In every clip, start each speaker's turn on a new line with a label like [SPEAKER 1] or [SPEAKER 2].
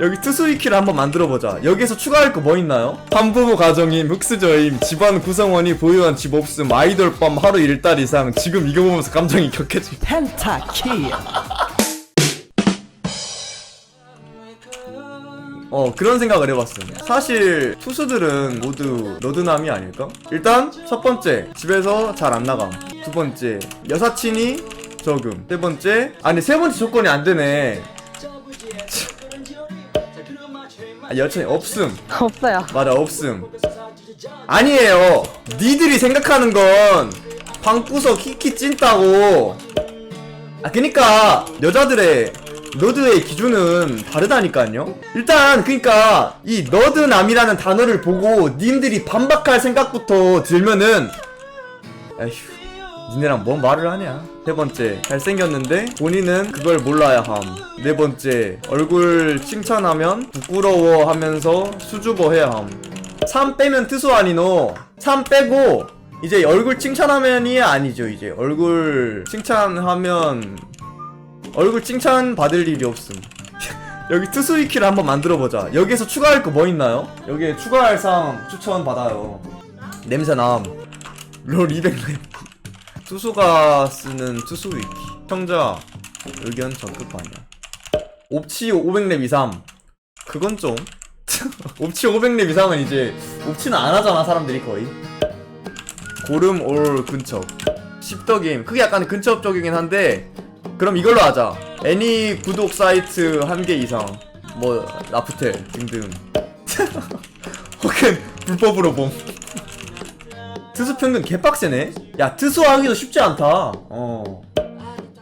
[SPEAKER 1] 여기 투수위키를 한번 만들어보자. 여기에서 추가할 거 뭐 있나요? 한부모 가정임 흑수저임 집안 구성원이 보유한 집 없음 아이돌 밤 하루 일달 이상 지금 이거 보면서 감정이 격해지.
[SPEAKER 2] 펜타킬
[SPEAKER 1] 어 그런 생각을 해봤음 사실 투수들은 모두 너드남이 아닐까? 일단 첫 번째 집에서 잘 안 나감. 두 번째 여사친이 적음. 세 번째 아니 세 번째 조건이 안 되네 아, 여친이 없음.
[SPEAKER 3] 없어요.
[SPEAKER 1] 맞아 없음. 아니에요. 니들이 생각하는 건 방구석 키키 찐따고. 아 그니까 여자들의 너드의 기준은 다르다니까요. 일단 그니까 이 너드남이라는 단어를 보고 님들이 반박할 생각부터 들면은 에휴 니네랑 뭔 말을 하냐 세 번째 잘생겼는데 본인은 그걸 몰라야 함 네 번째 얼굴 칭찬하면 부끄러워하면서 수줍어해야 함3 빼면 투수 아니노. 3 빼고. 이제 얼굴 칭찬하면이 아니죠 이제. 얼굴 칭찬하면 얼굴 칭찬 받을 일이 없음. 여기 투수위키를 한번 만들어보자. 여기에서 추가할 거 뭐 있나요? 여기에 추가할 사항 추천 받아요. 냄새남. 롤 200렙 투수가 쓰는 투수 위키. 청자 의견 적급 반영 옵치 500렙 이상. 그건 좀. 옵치 500렙 이상은 이제 옵치는 안 하잖아 사람들이 거의. 고름 올 근첩 십더 게임. 그게 약간 근첩적이긴 한데 그럼 이걸로 하자. 애니 구독 사이트 한 개 이상. 뭐 라프텔 등등. 혹은 불법으로 봄 투수 평균 개빡세네. 야 투수하기도 쉽지 않다. 어.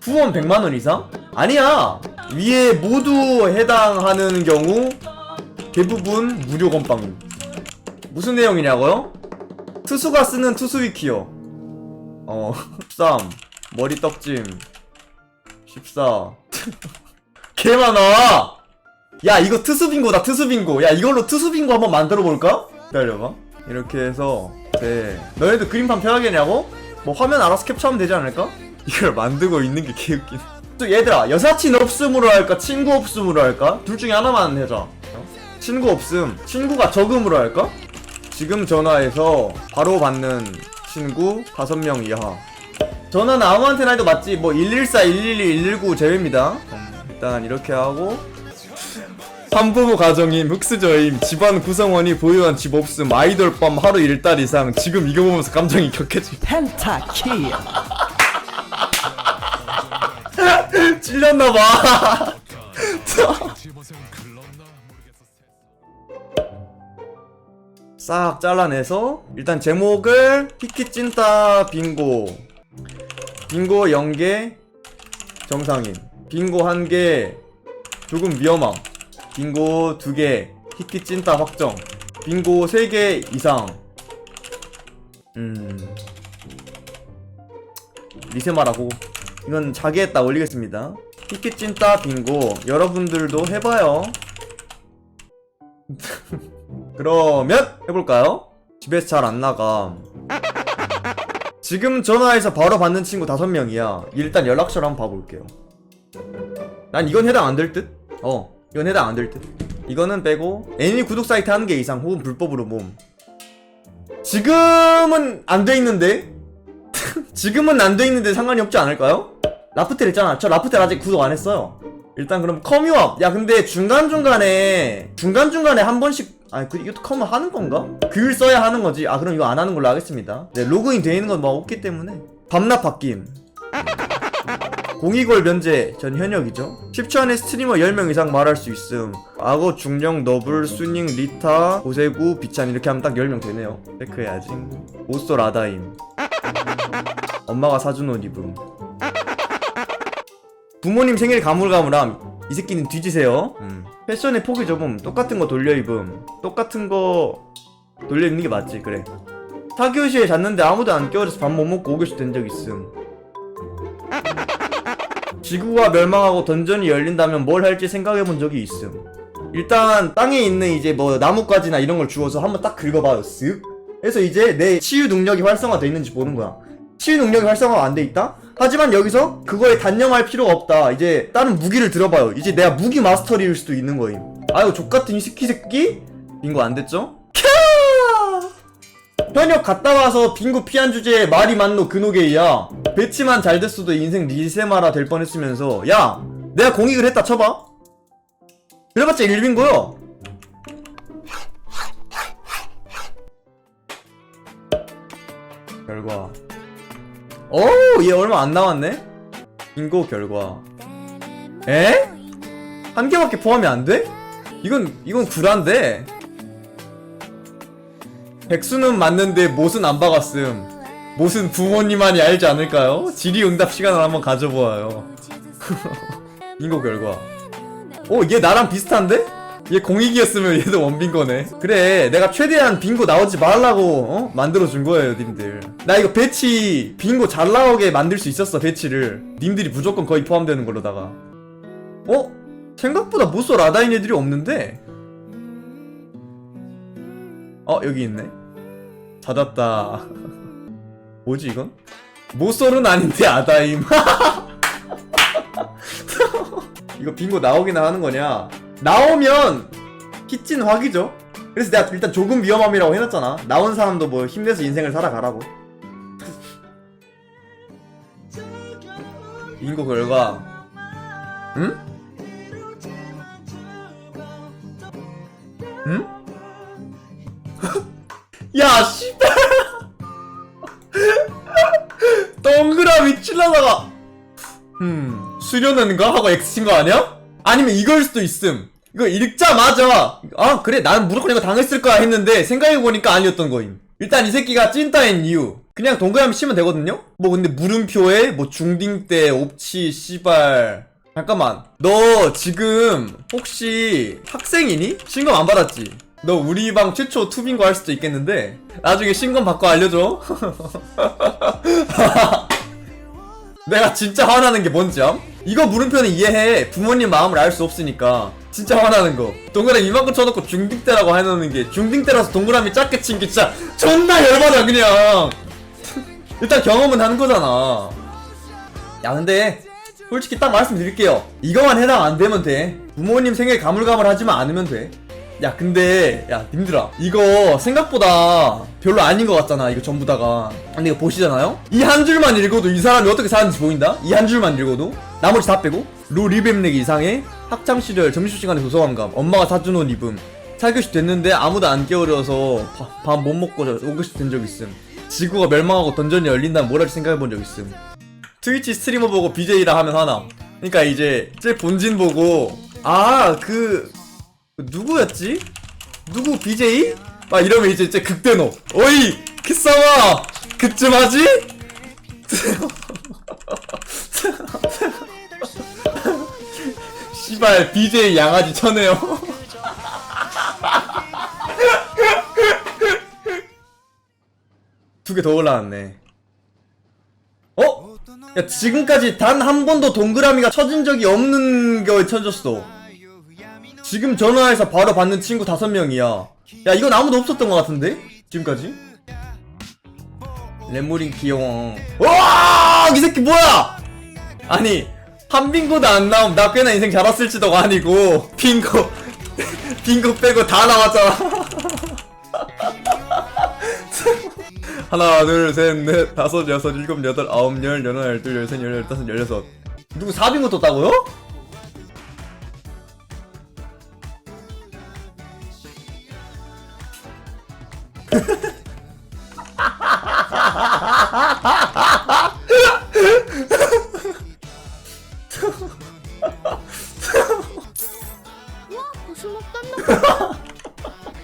[SPEAKER 1] 후원 100만원 이상? 아니야. 위에 모두 해당하는 경우 대부분 무료 건빵임 무슨 내용이냐고요? 투수가 쓰는 투수 위키요. 어 13 머리 떡짐. 14 개 많아. 야 이거 투수 빙고다 투수 빙고. 야 이걸로 투수 빙고 한번 만들어 볼까? 기다려봐. 이렇게 해서 네 너네도 그림판 펴야겠냐고? 뭐 화면 알아서 캡처하면 되지 않을까? 이걸 만들고 있는 게 개웃긴 또 얘들아 여사친 없음으로 할까 친구 없음으로 할까? 둘 중에 하나만 해자 어? 친구 없음 친구가 적음으로 할까? 지금 전화해서 바로 받는 친구 5명 이하 전화는 아무한테나 해도 맞지 뭐 114, 112, 119 제외입니다 음, 일단 이렇게 하고 한부모 가정임 흑수저임 집안 구성원이 보유한 집 없음 아이돌 밤 하루 일달 이상 지금 이거 보면서 감정이 격해지
[SPEAKER 2] 펜타킬.
[SPEAKER 1] 찔렸나봐. 싹 잘라내서 일단 제목을 키키찐따 빙고. 빙고 0개 정상인. 빙고 1개 조금 위험함 빙고 2개 키키찐따 확정 빙고 3개 이상 음 리세마라고 이건 자기했다 올리겠습니다 키키찐따 빙고 여러분들도 해봐요 그러면 해볼까요? 집에서 잘 안 나가. 지금 전화해서 바로 받는 친구 다섯 명이야. 일단 연락처를 한번 봐볼게요. 난 이건 해당 안 될 듯? 어, 해당 안 될 듯. 이거는 빼고 애니 구독 사이트 한 개 이상 혹은 불법으로 몸. 지금은 안 돼 있는데? 지금은 안 돼 있는데 상관이 없지 않을까요? 라프텔 있잖아. 저 라프텔 아직 구독 안 했어요. 일단 그럼 커뮤업. 야 근데 중간 중간에 중간 중간에 한 번씩 아니 그 이것도 커뮤 하는 건가? 글 써야 하는 거지. 아 그럼 이거 안 하는 걸로 하겠습니다. 네 로그인 돼 있는 건뭐 없기 때문에 밤낮 바뀜. 공이골 면제 전 현역이죠. 10초 안에 스트리머 10명 이상 말할 수 있음. 악어 중령 너블 수닝 리타 고세구 비찬 이렇게 하면 딱 10명 되네요. 체크해야지. 오쏘 라다임. 엄마가 사준 옷 입음. 부모님 생일 가물가물함. 이 새끼는 뒤지세요. 음. 패션의 폭이 좁음. 똑같은 거 돌려 입음. 똑같은 거 돌려 입는 게 맞지. 그래. 사교시에 잤는데 아무도 안 깨워줘서 밥 못 먹고 오교시 된 적 있음 지구가 멸망하고 던전이 열린다면 뭘 할지 생각해 본 적이 있음 일단 땅에 있는 이제 뭐 나뭇가지나 이런 걸 주워서 한번 딱 긁어봐요 쓱 그래서 이제 내 치유 능력이 활성화돼 있는지 보는 거야 치유 능력이 활성화가 안 돼 있다? 하지만 여기서 그거에 단념할 필요가 없다. 이제 다른 무기를 들어봐요. 이제 내가 무기 마스터리일 수도 있는 거임. 아유 족같은 이 새끼 새끼 빙고 안 됐죠? 캬 현역 갔다 와서 빙고 피한 주제에 말이 많노 근호게이야 배치만 잘 됐어도 인생 리세마라 될 뻔했으면서. 야 내가 공익을 했다 쳐봐. 그래봤자 1빙고요. 결과. 오얘 얼마 안 남았네? 빙고 결과. 에? 한 개밖에 포함이 안 돼? 이건 이건 구란데. 백수는 맞는데 못은 안 박았음 못은 부모님만이 알지 않을까요? 질의응답 시간을 한번 가져보아요 빙고 결과 오 얘 나랑 비슷한데? 얘 공익이었으면 얘도 원빙거네 그래 내가 최대한 빙고 나오지 말라고 어? 만들어준 거예요 님들 나 이거 배치 빙고 잘 나오게 만들 수 있었어 배치를 님들이 무조건 거의 포함되는 걸로다가 어? 생각보다 무쏘 라다인 애들이 없는데? 어 여기 있네 찾았다 뭐지 이건? 모쏠은 아닌데 아다임. 이거 빙고 나오기나 하는 거냐? 나오면 키찐 확이죠. 그래서 내가 일단 조금 위험함이라고 해놨잖아. 나온 사람도 뭐 힘내서 인생을 살아가라고. 빙고 결과. 응? 응? 야 씨 찔러다가. 음 수련회인가? 하고 X 친 거 아니야? 아니면 이걸 수도 있음. 이거 읽자마자 아 그래 난 무조건 이거 당했을 거야 했는데 생각해보니까 아니었던 거임. 일단 이 새끼가 찐따인 이유. 그냥 동그라미 치면 되거든요? 뭐 근데 물음표에 뭐 중딩 때 옵치 씨발. 잠깐만. 너 지금 혹시 학생이니? 신검 안 받았지? 너 우리 방 최초 투빙고 할 수도 있겠는데 나중에 신검 받고 알려줘 내가 진짜 화나는 게 뭔지 암? 이거 물음표는 이해해. 부모님 마음을 알 수 없으니까. 진짜 화나는 거. 동그라미 이만큼 쳐놓고 중딩 때라고 해놓는 게 중딩 때라서 동그라미 작게 친 게 진짜 존나 열받아 그냥. 일단 경험은 한 거잖아. 야 근데 솔직히 딱 말씀드릴게요. 이거만 해당 안 되면 돼. 부모님 생애 가물가물하지만 않으면 돼 야 근데 야 님들아. 이거 생각보다 별로 아닌 것 같잖아 이거 전부 다가. 근데 이거 보시잖아요? 이 한 줄만 읽어도 이 사람이 어떻게 사는지 보인다? 이 한 줄만 읽어도? 나머지 다 빼고? 루 리뱀렉 이상의 학창시절 점심시간에 도서관 감. 엄마가 사준 옷 입음. 4교시 됐는데 아무도 안 깨우려서 밥 못 먹고 5교시 된 적 있음. 지구가 멸망하고 던전이 열린다면 뭘 할지 생각해본 적 있음. 트위치 스트리머 보고 BJ라 하면 하나. 그러니까 이제 제 본진 보고 아그 누구였지? 누구 BJ? 막 이러면 이제 진짜 극대노 어이 키싸마 그쯤 하지? 씨발 BJ 양아지 쳐내요 두 개 더 올라왔네 어? 야 지금까지 단 한 번도 동그라미가 쳐진 적이 없는 거에 쳐졌어 지금 전화해서 바로 받는 친구 다섯 명이야. 야 이건 아무도 없었던 것 같은데? 지금까지? 레모린 귀여워 와 이 새끼 뭐야? 아니 한 빙고도 안 나옴. 나 꽤나 인생 잘 왔을지도가 아니고. 빙고 빙고 빼고 다 나왔잖아. 하나 둘 셋 넷 다섯 여섯 일곱 여덟 아홉 열 열하나 열둘 열셋 열여덟 열여섯. 누구 4빙고 떴다고요?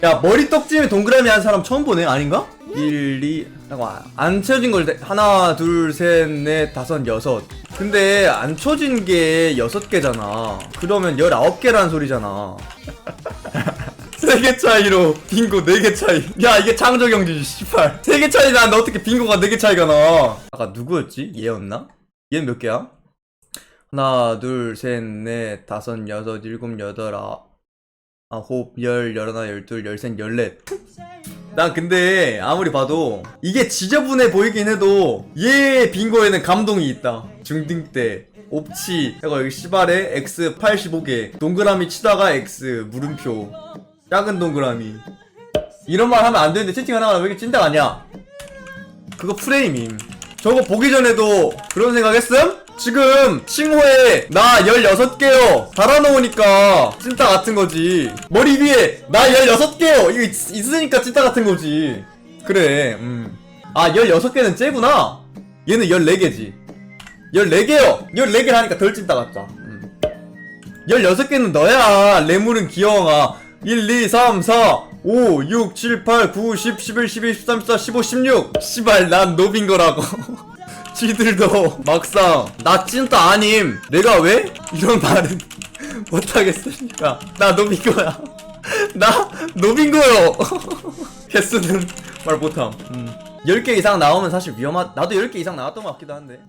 [SPEAKER 1] 야. 머리 떡집에 동그라미 한 사람 처음 보네. 아닌가? 1, 2 잠깐만 안 쳐진 걸 내- 하나 둘 셋 넷 다섯 여섯. 근데 안 쳐진 게 여섯 개잖아. 그러면 열아홉 개라는 소리잖아. 세 개 차이로 빙고 네 개 차이. 야 이게 창조 경제지 씨발. 세 개 차이 나는데 어떻게 빙고가 네 개 차이가 나? 아까 누구였지? 얘였나? 얘는 몇 개야? 하나 둘 셋 넷 다섯 여섯 일곱 여덟 아 아홉, 열, 열하나, 열둘, 열셋, 열넷. 난 근데 아무리 봐도 이게 지저분해 보이긴 해도 얘 빙고에는 감동이 있다. 중딩 때 옵치 해가 여기 시발에 X 85개 동그라미 치다가 X 물음표. 작은 동그라미. 이런 말 하면 안 되는데 채팅하다가 왜 이렇게 찐따 아니야 그거 프레임임. 저거 보기 전에도 그런 생각했음? 지금 칭호에 나 16개요. 달아놓으니까 찐따 같은 거지. 머리 위에 나 16개요. 이거 있, 있으니까 찐따 같은 거지. 그래 음아 16개는 쟤구나? 얘는 14개지. 14개요. 14개 하니까 덜 찐따 같다. 음. 16개는 너야. 레물은 귀여워가 1, 2, 3, 4, 5, 6, 7, 8, 9, 10, 11, 12, 13, 14, 15, 16 씨발 난 노빈 거라고 지들도 막상 나 찐따 아님 내가 왜? 이런 말은 못하겠으니까? 나 노빈 거야. 나 노빈 거요. 개수는 말 못함. 음. 10개 이상 나오면 사실 위험하 나도 10개 이상 나왔던 것 같기도 한데.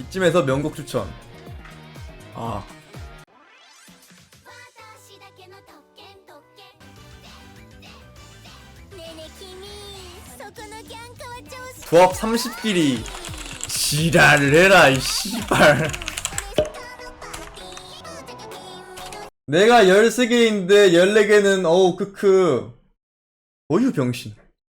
[SPEAKER 1] 이쯤에서 명곡 추천. 아 조합 30끼리 지랄을 해라 이 씨발. 내가 13개인데 14개는 어우 크크. 어휴 병신